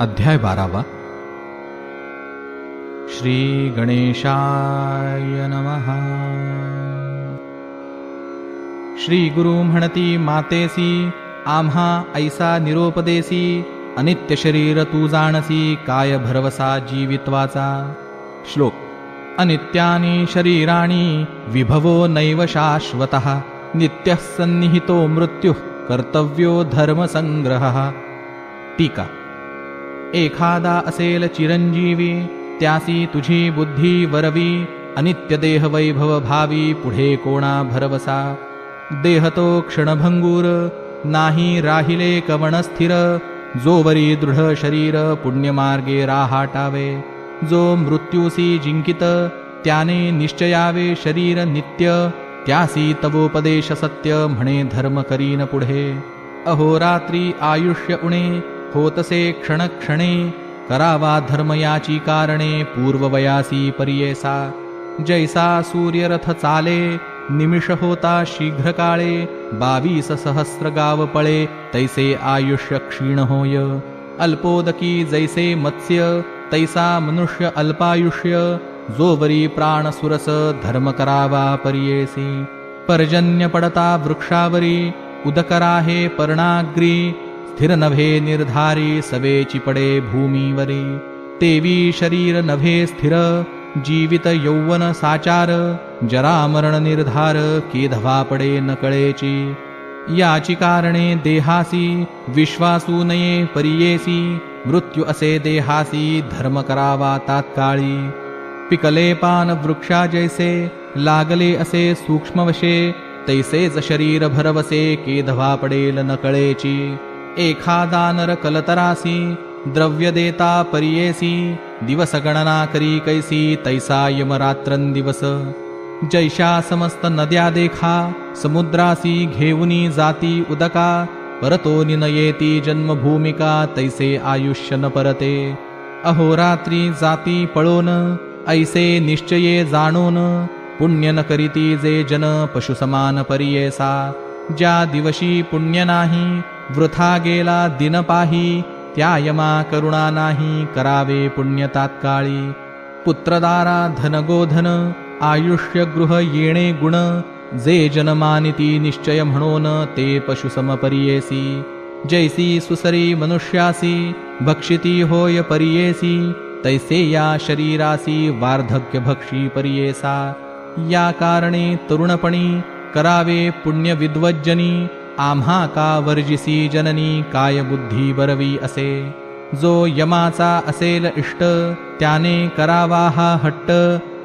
अध्याय बारावा. श्री गणेशाय नमः. श्री गुरु म्हणती मातेसी आम्हा ऐसा निरोपदेसी अनित्य शरीर तू जाणसी काय भरवसा जीवित्वाचा. श्लोक. अनित्यानि शरीराणि विभवो नैव शाश्वतः नित्यः सन्निहितो मृत्युः कर्तव्यो धर्मसंग्रहः. टीका. एखादा असेल चिरंजीवी त्यासी तुझी बुद्धी वरवी अनित्यदेह वैभव भावी पुढे कोणा भरवसा. देह तो क्षणभंगूर नाही राहिले कवण स्थिर जोवरी दृढ शरीर पुण्यमार्गे राहाटावे. जो मृत्यूसी जिंकित त्याने निश्चयावे शरीर नित्य त्यासी तवोपदेश सत्य म्हणे धर्म करीन पुढे. अहोरात्री आयुष्य उणे होतसे क्षणक्षणे करावा धर्मयाची कारणे पूर्ववयासी पर्येसा. जैसा सूर्यरथ चाले निमिष होता शीघ्र काळे बावीस सहस्र गाव पळे तैसे आयुष्य क्षीण होय. अल्पोदकी जैसे मत्स्य तैसा मनुष्य अल्पायुष्य जोवरी प्राण सुरस धर्म करावा परियेसी. पर्जन्य पडता वृक्षावरी उदकरा हे पर्णाग्री स्थिर नभे निर्धारी सवेची पडे भूमीवरे तेवी शरीर नभे स्थिर जीवित यौवन साचार जरा मरण निर्धार केधवा पडे न याची कारणे देहासी विश्वासू नये परियेसी मृत्यू असे देहासी धर्म करावा तात्काळी। पिकले पान वृक्षा जैसे लागले असे सूक्ष्मवशे तैसेच शरीर भरवसे केधवा पडेल न एखादा नर कलतरासी द्रव्य देता परियेसी दिवस गणना करी कैसी तैसा यमरात्रन दिवस। जैशा समस्त नद्या देखा समुद्रासी घेऊनी जाती उदका परतो निनयेती जन्मभूमिका तैसे आयुष्य न परते। अहोरात्री जाती पळोन ऐसे निश्चये जाणून पुण्य न करीती जे जन पशुसमान परियेसा। ज्या दिवशी पुण्य नाही वृथा गेला दिन पाही त्या यमा करुणा नाही करावे पुण्य तात्काळी पुत्रदारा धनगोधन आयुष्य गृह येणे गुण जे जनमानिती निश्चय म्हणून ते पशुसम परियेसी जैसी सुसरी मनुष्यासी भक्षिती होय परियेसी तैसे या शरीरासी वार्धक्य भक्षी परियेसा या कारणे तरुणपणी करावे पुण्य विद्वज्जनी आम्हा का वर्जिसी जननी काय बुद्धी बरवी असे. जो यमाचा असेल इष्ट त्याने करावा हा हट्ट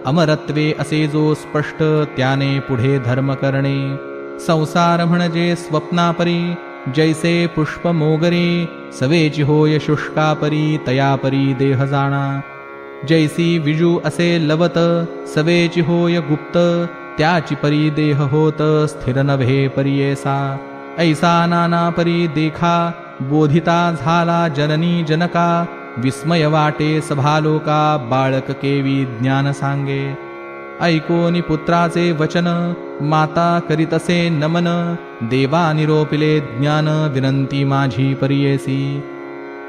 अमरत्वे असे जो स्पष्ट त्याने पुढे धर्म करणे. संसार म्हणजे स्वप्नापरी जैसे पुष्प मोगरी सवेची होय शुष्कापरी तयापरी देह जाणा. जैसी विजू असे लवत सवेची होय गुप्त त्याची परी देह होत स्थिर नभे परियेसा ऐसा नाना परी देखा बोधिता झाला जननी जनका विस्मय वाटे सभालोका बाळक केवी ज्ञान सांगे। ऐकोनी पुत्राचे वचन माता करीतसे नमन देवा निरोपिले ज्ञान विनंती माझी परियेसी।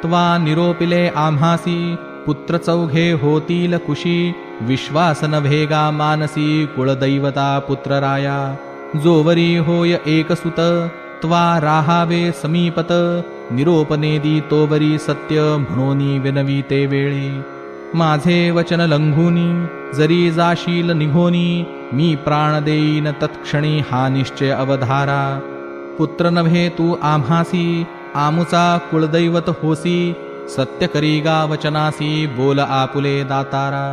त्वा निरोपिले आम्हासी पुत्र चौघे होतील कुशी विश्वासन भेगा मानसी कुळदैवता पुत्रराया जोवरी होय एकसुत त्वा राहावे समीपत निरोपनेदी तोवरी सत्य म्हणोनी विनवीते वेळी. माझे वचन लंघुनी जरी जाशील निघोनी मी प्राण देईन तत्क्षणी हा निश्चय अवधारा. पुत्र नव्हे तू आम्हासी आमुचा कुळदैवत होसी सत्य करीगा वचनासी बोल आपुले दातारा.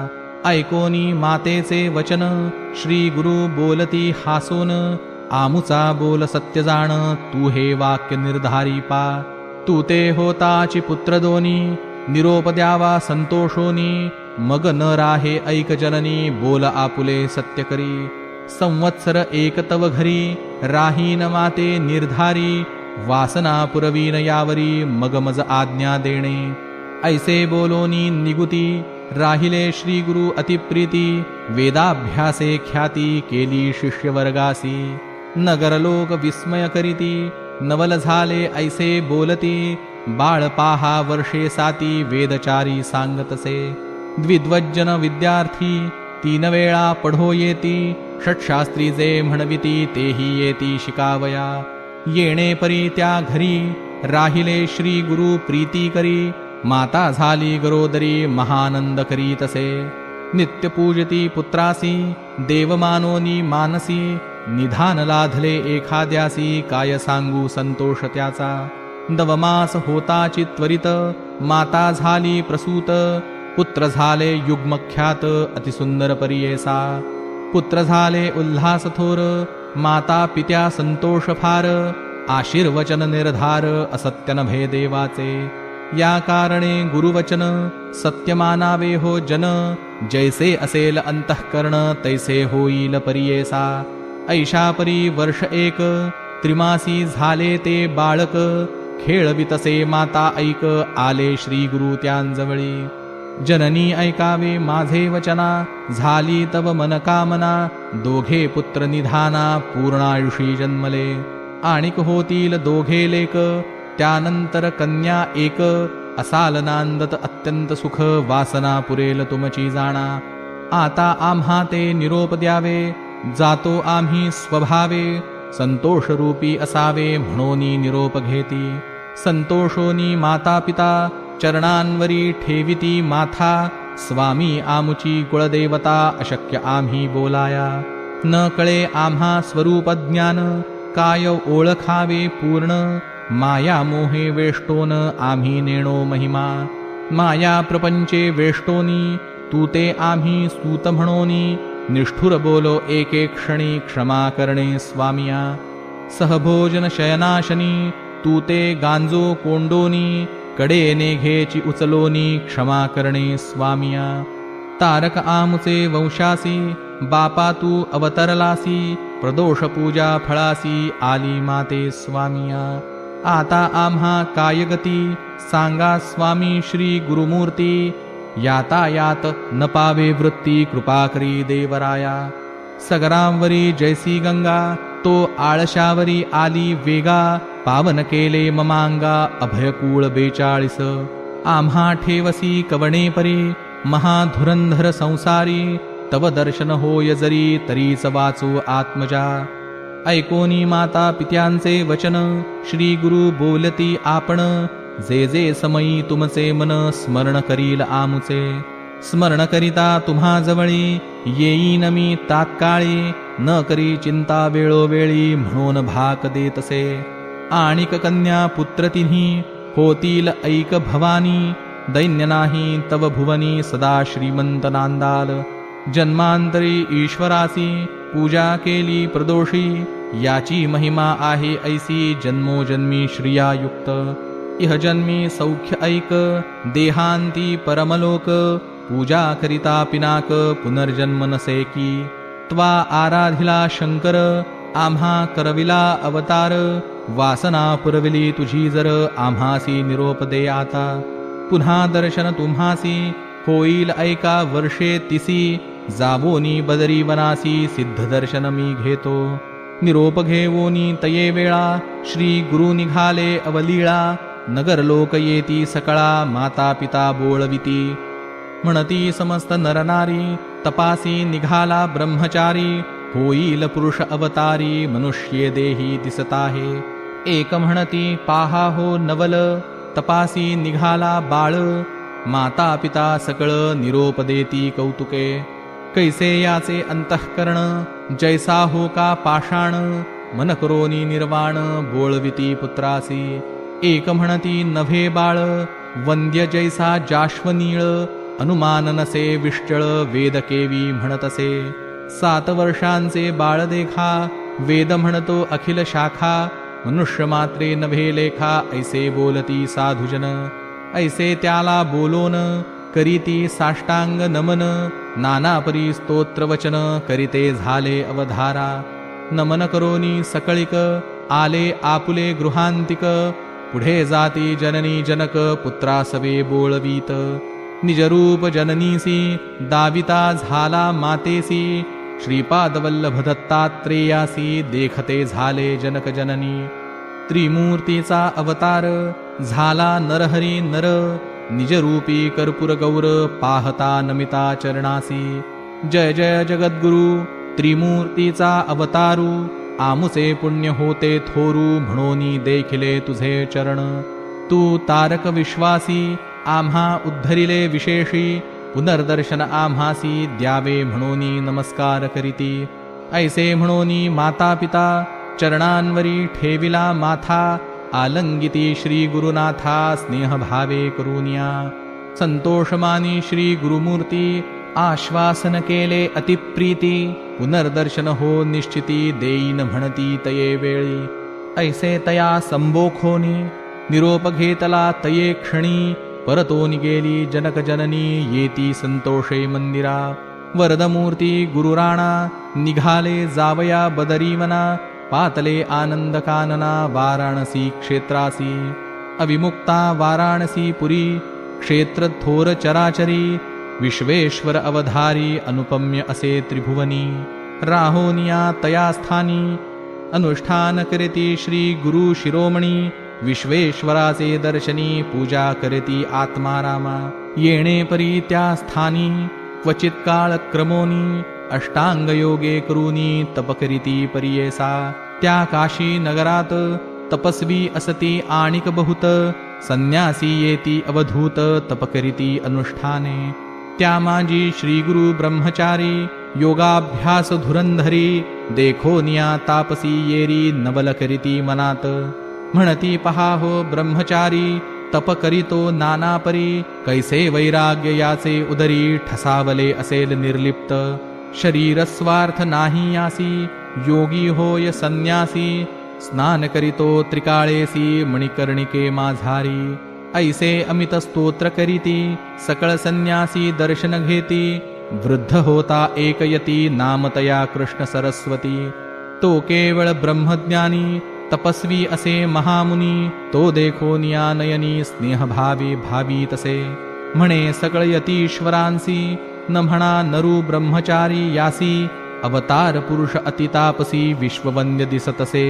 ऐकोनी मातेचे वचन श्री गुरु बोलती हासोन आमुचा बोल सत्य जाण तू हे वाक्य निर्धारी पा. तू ते होताची पुत्र दोनी निरोप द्यावा संतोषोनी. मग न राहे ऐक जननी बोल आपुले सत्य करी. संवत्सर एक तव घरी राहीन माते निर्धारी. वासना पुरवीन यावरी मग मज आज्ञा देणे. ऐसे बोलोनी निगुती राहिले श्री गुरु अतिप्रीती. वेदाभ्यासे ख्याती केली शिष्यवर्गासी. नगरलोक विस्मय करीती नवल ऐसे बोलती बाळ पाहा वर्षे साती वेदचारी सांगतसे। द्विद्वज्जन विद्यार्थी तीन वेळा पढो येती षटशास्त्री जे म्हणविती तेही येती शिकावया। येणे परी त्या घरी राहिले श्री गुरु प्रीती करी माता झाली गरोदरी महानंद करी तसे नित्य पूजती पुत्रासी देवमानोनी मानसी निधान लाधले एखाद्यासी काय सांगू संतोष त्याचा? नवमास होताची त्वरित माता झाली प्रसूत पुत्र झाले युग्मख्यात अतिसुंदर परियेसा. पुत्र झाले उल्हास थोर माता पित्या संतोष फार आशीर्वचन निर्धार असत्यन भे देवाचे. या कारणे गुरुवचन सत्यमानावे हो जन जैसे असेल अंतःकरण तैसे होईल परियेसा. ऐशा परी वर्ष एक. त्रिमासी झाले ते बाळक. खेळवितसे माता ऐक आले श्री गुरु त्यांजवळी. जननी ऐकावे माझे वचना झाली तव मनकामना दोघे पुत्र निधाना पूर्णायुषी जन्मले. आणिक होतील दोघे लेक त्यानंतर कन्या एक. असाल नांदत अत्यंत सुख वासना पुरेल तुमची जाणा. आता आम्हा ते निरोप द्यावे जातो आम्ही स्वभावे संतोषरूपी असावे म्हणोनी निरोप घेती संतोषोनी माता पिता चरणांवरी ठेविती माथा स्वामी आमुची कुळदेवता अशक्य आम्ही बोलाया. न कळे आम्हा स्वरूप ज्ञान काय ओळखावे पूर्ण माया मोहे वेष्टोन आम्ही नेणो महिमा. माया प्रपंचे वेष्टोनी तू ते आम्ही सूत म्हणोनी निष्ठुर बोलो एक एक क्षणी क्षमा करणे स्वामिया तू ते गांजो कोंडोनी कडे नेघेची उचलोनी क्षमा करणे स्वामिया। तारक आमुचे वंशासी बापा तू अवतरलासी प्रदोष पूजा फळासी आली माते स्वामिया। आता आम्हा कायगती सांगा स्वामी श्री गुरुमूर्ती यातायात न पावे वृत्ती कृपा करी देवराया। सगरांवरी जैसी गंगा तो आळशावरी आली वेगा। पावन केले ममांगा अभयकूळ बेचाळीस। आम्हा ठेवसी कवणे परे महाधुरंधर संसारी। तव दर्शन होय जरी तरीच वाचू आत्मजा। ऐकोनी माता पित्यांचे वचन श्री गुरु बोलती आपण। जे जे समयी तुमचे मन स्मरण करील आमुचे स्मरण करिता तुम्हा जवळी येईन मी तात्काळी न करी चिंता वेळोवेळी म्हणून भाक देतसे. आणिक कन्या पुत्र तिन्ही होतील ऐक भवानी दैन्य नाही तव भुवनी सदा श्रीमंत नांदाल. जन्मांतरी ईश्वरासी पूजा केली प्रदोषी याची महिमा आहे ऐसी जन्मोजन्मी श्रियायुक्त. इह जन्मी सौख्य ऐक देहांती परमलोक पूजा करिता पिनाक पुनर्जन्म नसे की त्वा आराधिला शंकर आम्हा करविला अवतार वासना पुरविली तुझी जर आम्हासी निरोप दे आता पुन्हा दर्शन तुम्हासी होईल ऐका वर्षे तिसी जावोनी बदरी वनासी सिद्ध दर्शन मी घेतो। निरोप घेवोनी तये वेळा श्री गुरु निघाले अवलीळा नगर लोक येती सकळा माता पिता बोळविती. म्हणती समस्त नरनारी तपासी निघाला ब्रह्मचारी होईल पुरुष अवतारी मनुष्ये देही दिसताहे. एक म्हणती पाहा हो नवल तपासी निघाला बाळ माता पिता सकळ निरोप देती कौतुके. कैसे याचे अंतःकरण जैसा हो का पाषाण मन करोनी निर्वाण बोळविती पुत्रासी. एक म्हणती नभे बाळ वंद्य जैसा जाश्वनीळ अनुमान नसे विष्टळ वेदकेवी म्हणतसे. सात वर्षांचे बाळ देखा वेद म्हणतो अखिल शाखा मनुष्य मात्रे नभे लेखा ऐसे बोलती साधुजन. ऐसे त्याला बोलोन करीती साष्टांग नमन नानापरी स्तोत्रवचन करीते झाले अवधारा. नमन करोनी सकळिक आले आपुले गृहांतिक पुढे जाती जननी जनक पुत्रासवे बोळवीत. निजरूप जननीसी दाविता झाला मातेसी. श्रीपादवल्लभ दत्तात्रेयासी देखते झाले जनक जननी. त्रिमूर्तीचा अवतार झाला नरहरी नर. निजरूपी कर्पूर गौर पाहता नमिता चरणासी. जय जय जगद्गुरु त्रिमूर्तीचा अवतारू. आमुचे पुण्य होते थोरू म्हणोनी देखिले तुझे चरण। तू तारक विश्वासी आम्हा उद्धरिले विशेषी। पुनर्दर्शन आम्हासी द्यावे म्हणोनी नमस्कार करीती। ऐसे म्हणोनी माता पिता चरणांवरी ठेविला माथा। आलंगिती श्री गुरुनाथा स्नेहभावे करुनिया संतोषमानी श्री गुरुमूर्ती आश्वासन केले अतिप्रीती पुनर्दर्शन हो निश्चिती देईन म्हणती तये वेळी। ऐसे तया संबोखोनी निरोप घेतला तये क्षणी परतोनी गेली जनक जननी येती संतोषे मंदिरा। वरदमूर्ती गुरुराणा निघाले जावया बदरीमना पातले आनंद कानना वाराणसी क्षेत्रासी। अविमुक्ता वाराणसी पुरी क्षेत्र थोर चराचरी विश्वेश्वर अवधारी अनुपम्य असे त्रिभुवनी राहोनिया तया स्थानी अनुष्ठान करीती श्री गुरु शिरोमणी विश्वेश्वराचे दर्शनी पूजा करीती आत्मारामा येणे परी त्या स्थानी क्वचित काळ क्रमोनी अष्टांग योगे करूनी तप करीती परियेसा त्या काशी नगरात तपस्वी असती आणिक बहुत संन्यासी येती अवधूत तप करीती अनुष्ठाने त्या माझी श्री ब्रह्मचारी योगाभ्यास धुरंधरी देखो निया तापसी येरी नवल करीती मनात. म्हणती पहा हो ब्रह्मचारी तप करीतो नानापरी कैसे वैराग्य याचे उदरी ठसावले असेल निर्लिप्त. शरीर स्वार्थ नाही यासी योगी होय संन्यासी स्नान करीतो त्रिकाळेसी मणिकर्णिके माझारी. ऐसे अमित स्तोत्र करीती सकळ संन्यासी दर्शन घेती वृद्ध होता एकयती नामतया कृष्ण सरस्वती। तो केवळ ब्रह्मज्ञानी तपस्वी असे महामुनी तो देखो नियानयनी स्नेहभावी भावी तसे म्हणे सकळ यतीश्वरांसी न म्हणा नरु ब्रह्मचारी यासी अवतार पुरुष अतितापसी विश्ववन्य दिसतसे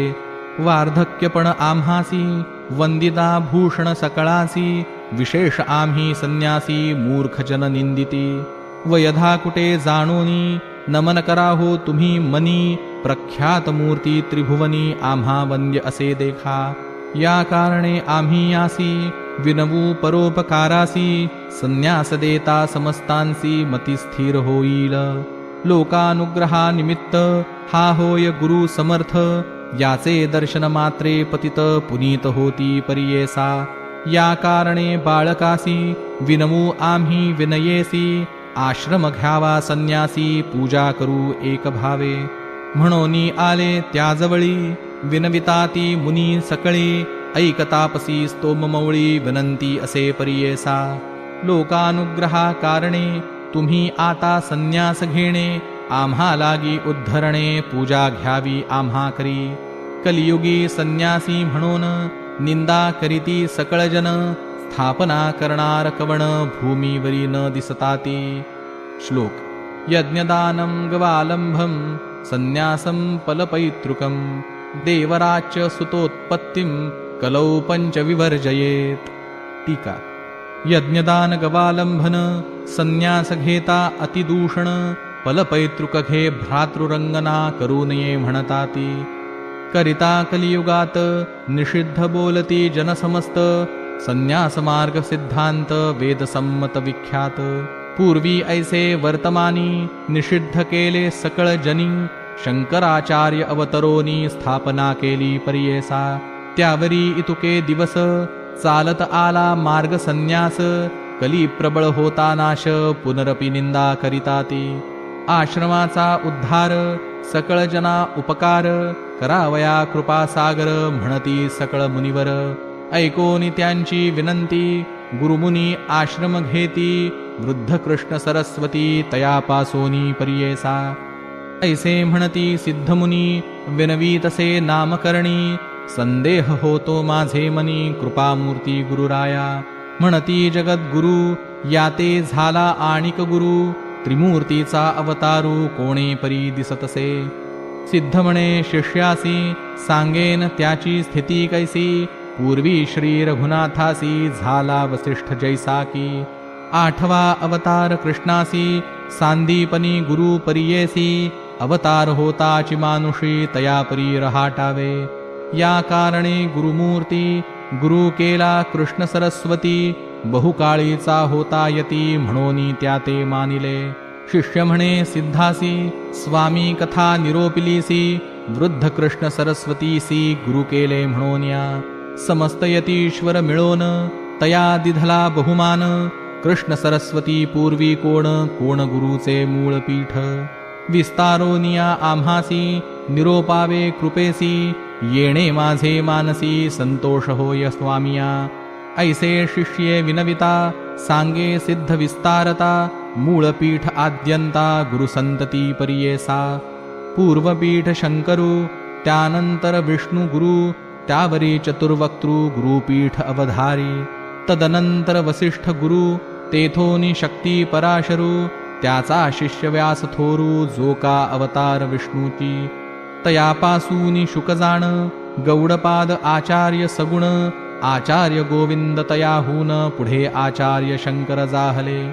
वार्धक्यपण आम्हासी वंदिता भूषण सकळासी विशेष आम्ही संन्यासी मूर्ख जन निंदिती व यथा कुटे जाणोनी नमन कराहो तुम्ही मनी प्रख्यात मूर्ती त्रिभुवनी आम्हा वंद्य असे देखा। या कारणे आम्ही यासी विनवू परोपकारासी संन्यास देता समस्तांसी मती स्थिर होईल। लोकानुग्रहा निमित्त हा होय गुरु समर्थ याचे दर्शन मात्रे पतित पुनीत होती परियेसा. या कारणे बाळकासी विनमू आम्ही विनयेसी आश्रम घ्यावा संन्यासी पूजा करू एक भावे. म्हणोनी आले त्याजवळी विनविताती मुनी सकळी ऐकतापसी स्तोममौळी विनंती असे परियेसा. लोकानुग्रहा कारणे तुम्ही आता संन्यास घेणे आम्हा लागी उद्धरणे पूजा घ्यावी आम्हा करी कलियुगी संन्यासी म्हणून निंदा करीती सकळजन स्थापना करणार कवण भूमीवरी न दिसताती। श्लोक यज्ञदानं गवालंभं संन्यासं फलपैतृकं देवराच्य सुतोत्पत्तिं कलौ पञ्चविवर्जयेत्। टीका यज्ञदान गवालंभन संन्यास घेता अतिदूषण फलपैतृक घे भ्रातृरंगना करू नये म्हणताती। करिता कलियुगात निषिद्ध बोलती जनसमस्त संन्यास मार्ग सिद्धांत वेदसम्मत विख्यात पूर्वी ऐसे वर्तमानी निषिद्ध केले सकळ जनी शंकराचार्य अवतरोनी स्थापना केली परियेसा। त्यावरी इतुके दिवस चालत आला मार्ग संन्यास कली प्रबळ होता नाश पुनरपि निंदा करिता ती आश्रमाचा उद्धार सकळ जना उपकार करावया कृपासागर म्हणती सकळ मुनिवर. ऐकोनी त्यांची विनंती गुरुमुनी आश्रम घेती वृद्ध कृष्ण सरस्वती तयापासोनी परियेसा. ऐसे म्हणती सिद्धमुनी विनवी तसे नामकरणी संदेह होतो माझे मनी कृपामूर्ती गुरुराया. म्हणती जगद्गुरु याते झाला आणिक गुरु त्रिमूर्तीचा अवतारू कोणे परी दिसतसे। सिद्ध म्हणे शिष्यासी स्थिती कैसी। पूर्वी श्री रघुनाथासी आठवा अवतार कृष्णासी सांदीपनी गुरु परियेसी। अवतार मानुषी तया परी रहाटावे। या कारणे गुरुमूर्ती गुरु केला कृष्ण सरस्वती बहुकाळीचा होता यती म्हणून त्या ते मानिले. शिष्य म्हणे सिद्धासी स्वामी कथा निरोपिलीसी वृद्ध कृष्ण सरस्वतीसी गुरु म्हणून या समस्त यतीश्वर मिळोन तया दिधला बहुमान कृष्ण सरस्वती पूर्वी कोण कोण गुरुचे मूळ पीठ. विस्तारोनिया आम्हासी निरोपावे कृपेसी येणे माझे मानसी संतोष होय स्वामिया ऐसे शिष्ये विनविता सांगे सिद्ध विस्तारता मूळपीठ आद्यंता गुरुसंतती परियेसा। पूर्वपीठ शंकरू त्यानंतर विष्णू गुरु त्यावरी चतुर्वक्तृ गुरुपीठ अवधारी। तदनंतर वसिष्ठ गुरु तेथोनी शक्ती पराशरू त्याचा शिष्य व्यास थोरू जो का अवतार विष्णूची। तयापासूनी शुकजाण गौडपाद आचार्य सगुण आचार्य गोविंद तयाहून पुढे आचार्य शंकर जाहले.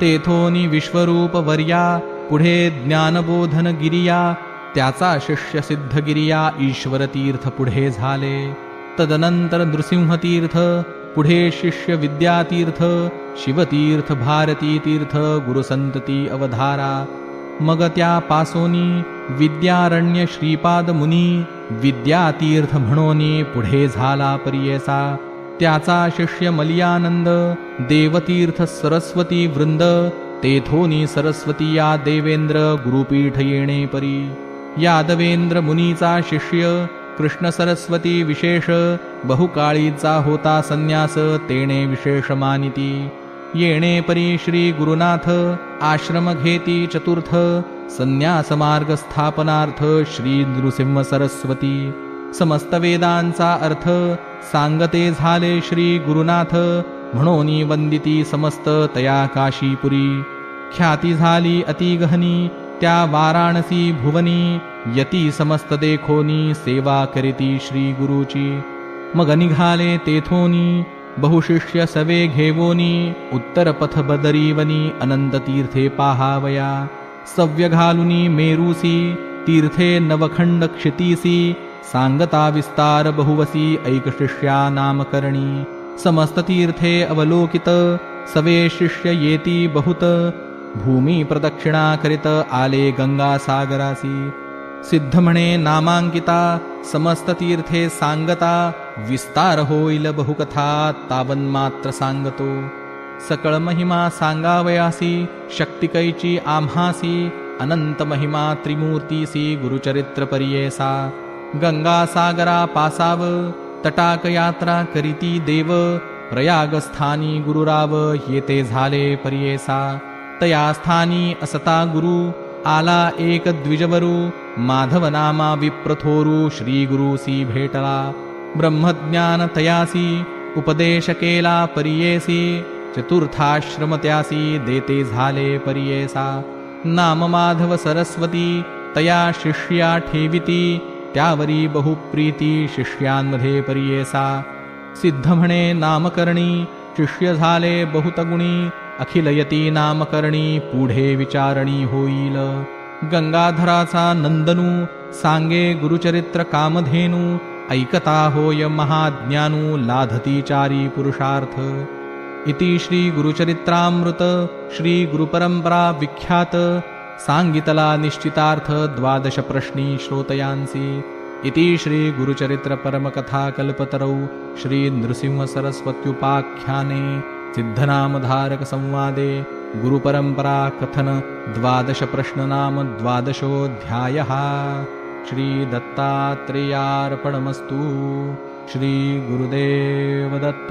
तेथोनी विश्वरूप वर्या पुढे ज्ञानबोधन गिरिया त्याचा शिष्य सिद्धगिरिया ईश्वर तीर्थ पुढे झाले. तदनंतर नृसिंहतीर्थ पुढे शिष्य विद्यातीर्थ शिवतीर्थ भारती तीर्थ गुरुसंतती अवधारा. मग त्या पासोनी विद्यारण्य श्रीपाद मुनी विद्यातीर्थ म्हणोनी पुढे झाला परियेसा. त्याचा शिष्य मलियानंद देवतीर्थ सरस्वती वृंद तेथोनी सरस्वती या देवेंद्र गुरुपीठ येणे परी. यादवेंद्र मुनीचा शिष्य कृष्ण सरस्वती विशेष बहुकाळीचा होता संन्यास तेणे विशेष मानिती. येणे परी श्री गुरुनाथ आश्रम घेती चतुर्थ संन्यास मार्ग स्थापनार्थ श्री नृसिंह सरस्वती समस्त वेदांचा अर्थ सांगते झाले श्री गुरुनाथ म्हणून वंदिती समस्त तया काशीपुरी ख्याती झाली अतिगहनी त्या वाराणसी भुवनी यती समस्त देखोनी सेवा करीती श्री गुरुची मग निघाले तेथोनी बहुशिष्य सवे घेवोनी उत्तर पथ बदरीवनी अनंत तीर्थे पाहावया. सव्यघालुनी मेरूसि तीर्थे नवखण्डक्षितीसी साङ्गता विस्तार ऐकशिष्या नामकरणी। समस्ततीर्थे अवलोकित सवे शिष्ययेति बहुत। भूमिप्रदक्षिणा करित आले गङ्गासागरासि सिद्धमणे नामाङ्किता समस्ततीर्थे साङ्गता विस्तार होइल बहुकथा तावन्मात्र साङ्गतो सकळ महिमा सांगावयासी शक्तिकैची आम्हासी अनंत महिमा त्रिमूर्तीसी गुरुचरित्र परियेसा गंगा सागरा पासाव तटाक यात्रा करीती देव प्रयागस्थानी गुरुराव येते झाले परियेसा। तया स्थानी असता गुरु आला एक द्विजवरू माधव नामा विप्रथोरू श्री गुरुसी भेटला। ब्रह्मज्ञान तयासी उपदेश केला परियेसी। चतुर्थाश्रम त्यासी देते झाले परियेसा नाम माधव सरस्वती तया शिष्या ठेविती त्यावरी बहुप्रीती शिष्यांमध्ये परियेसा सिद्ध म्हणे नामकरणी शिष्य झाले बहुतगुणी अखिलयती नामकरणी पुढे विचारणी होईल। गंगाधराचा नंदनू सांगे गुरुचरित्र कामधेनू ऐकता होय महाज्ञानू लाधती चारी पुरुषार्थ इति श्रीगुरुचरित्रामृत श्रीगुरुपरम्परा विख्यात साङ्गितला निश्चितार्थ द्वादशप्रश्नी श्रोतयांसि इति श्रीगुरुचरित्रपरमकथाकल्पतरौ श्रीनृसिंहसरस्वत्युपाख्याने सिद्धनामधारकसंवादे गुरुपरम्परा कथन द्वादशप्रश्ननाम द्वादशोऽध्यायः श्रीदत्तात्रेयार्पणमस्तु श्रीगुरुदेवदत्त